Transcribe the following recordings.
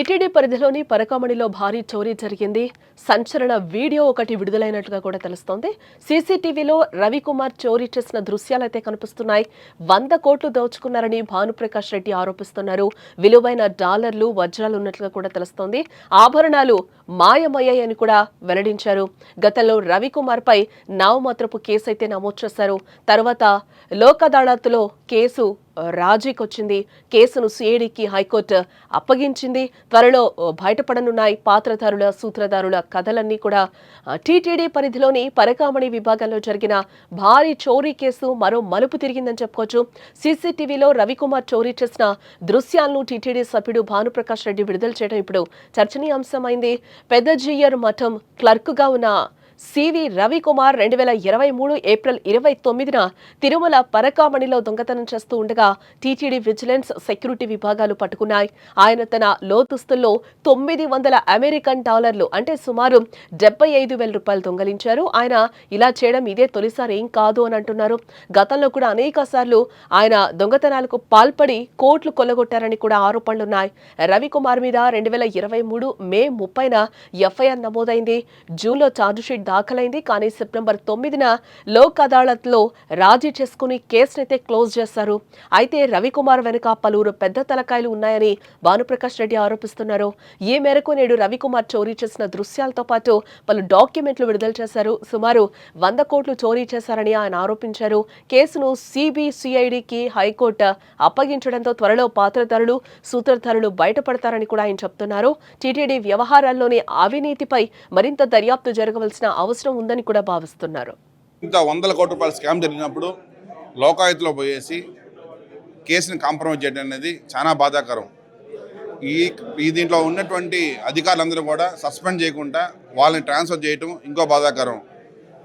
TTD పరిధిలోని పరకామణిలో భారీ చోరీ జరిగింది. సంచలన వీడియో ఒకటి విడుదలైనట్లుగా కూడా తెలుస్తోంది. సీసీటీవీలో రవికుమార్ చోరీ చేసిన దృశ్యాలైతే కనిపిస్తున్నాయి. వంద కోట్లు దోచుకున్నారని భానుప్రకాష్ రెడ్డి ఆరోపిస్తున్నారు. విలువైన డాలర్లు వజ్రాలు ఉన్నట్లుగా కూడా తెలుస్తోంది. ఆభరణాలు మాయమయ్యాయని కూడా వెల్లడించారు. గతంలో రవికుమార్ పై నావమాత్రపు కేసు అయితే నమోదు చేశారు. తర్వాత లోక్ అదాలత్లో కేసు రాజీకి వచ్చింది కేసును సిఐడికి హైకోర్టు అప్పగించింది. త్వరలో బయటపడనున్నాయి పాత్రధారుల సూత్రధారుల కథలన్నీ కూడా. టీటీడీ పరిధిలోని పరకామణి విభాగంలో జరిగిన భారీ చోరీ కేసు మరో మలుపు తిరిగిందని చెప్పుకోవచ్చు. సీసీటీవీలో రవికుమార్ చోరీ చేసిన దృశ్యాలను టీటీడీ సభ్యుడు భానుప్రకాష్ రెడ్డి విడుదల చేయడం ఇప్పుడు చర్చనీయాంశమైంది. పెద్దజీయర్ మఠం క్లర్క్గా ఉన్న సివి రవికుమార్ రెండు వేల ఇరవై మూడు ఏప్రిల్ ఇరవై తొమ్మిదిన తిరుమల పరకామణిలో దొంగతనం చేస్తూ ఉండగా టీటీడీ విజిలెన్స్ సెక్యూరిటీ విభాగాలు పట్టుకున్నాయి. ఆయన తన లోతుస్తుల్లో తొమ్మిది వందల అమెరికన్ డాలర్లు అంటే సుమారు డెబ్బై ఐదు వేల రూపాయలు దొంగలించారు. ఆయన ఇలా చేయడం ఇదే తొలిసారి ఏం కాదు అని అంటున్నారు. గతంలో కూడా అనేక సార్లు ఆయన దొంగతనాలకు పాల్పడి కోట్లు కొల్లగొట్టారని కూడా ఆరోపణలున్నాయి. రవికుమార్ మీద రెండు వేల ఇరవై మూడు మే ముప్పైన ఎఫ్ఐఆర్ నమోదైంది. జూన్లో ఛార్జ్షీట్ దాఖలైంది. కానీ సెప్టెంబర్ తొమ్మిదిన లోక్ అదాలత్లో రాజీ చేసుకుని కేసునైతే క్లోజ్ చేశారు. అయితే రవికుమార్ వెనుక పలువురు పెద్ద తలకాయలు ఉన్నాయని భానుప్రకాష్ రెడ్డి ఆరోపిస్తున్నారు. ఈ మేరకు నేడు రవికుమార్ చోరీ చేసిన దృశ్యాలతో పాటు పలు డాక్యుమెంట్లు విడుదల చేశారు. సుమారు వంద కోట్లు చోరీ చేశారని ఆయన ఆరోపించారు. కేసును సిబిసిఐడికి హైకోర్టు అప్పగించడంతో త్వరలో పాత్రధారులు సూత్రధారులు బయటపడతారని కూడా ఆయన చెప్తున్నారు. టీటీడీ వ్యవహారాల్లోని అవినీతిపై మరింత దర్యాప్తు జరగవలసిన అవసరం ఉందని కూడా భావిస్తున్నారు. ఇంత వందల కోట్ల రూపాయల స్కామ్ జరిగినప్పుడు లోకాయుతలో పోయేసి కేసుని కాంప్రమైజ్ చేయడం అనేది చాలా బాధాకరం. ఈ ఈ దీంట్లో ఉన్నటువంటి అధికారులందరూ కూడా సస్పెండ్ చేయకుండా వాళ్ళని ట్రాన్స్ఫర్ చేయటం ఇంకో బాధాకరం.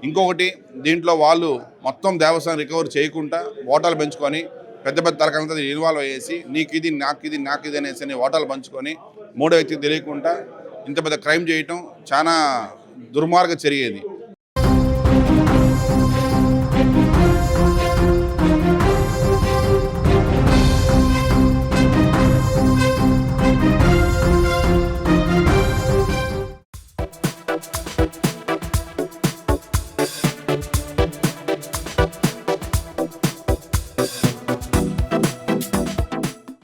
ఇంకొకటి దీంట్లో వాళ్ళు మొత్తం దేవస్థానం రికవర్ చేయకుండా ఓటాలు పెంచుకొని పెద్ద పెద్ద తరగతి ఇన్వాల్వ్ అయ్యేసి నీకు ఇది నాకు ఇది నాకు ఇది అనేసి అని ఓటాలు పంచుకొని మూడో వ్యక్తికి తెలియకుండా ఇంత పెద్ద క్రైమ్ చేయటం చాలా దుర్మార్గ చర్య ఇది.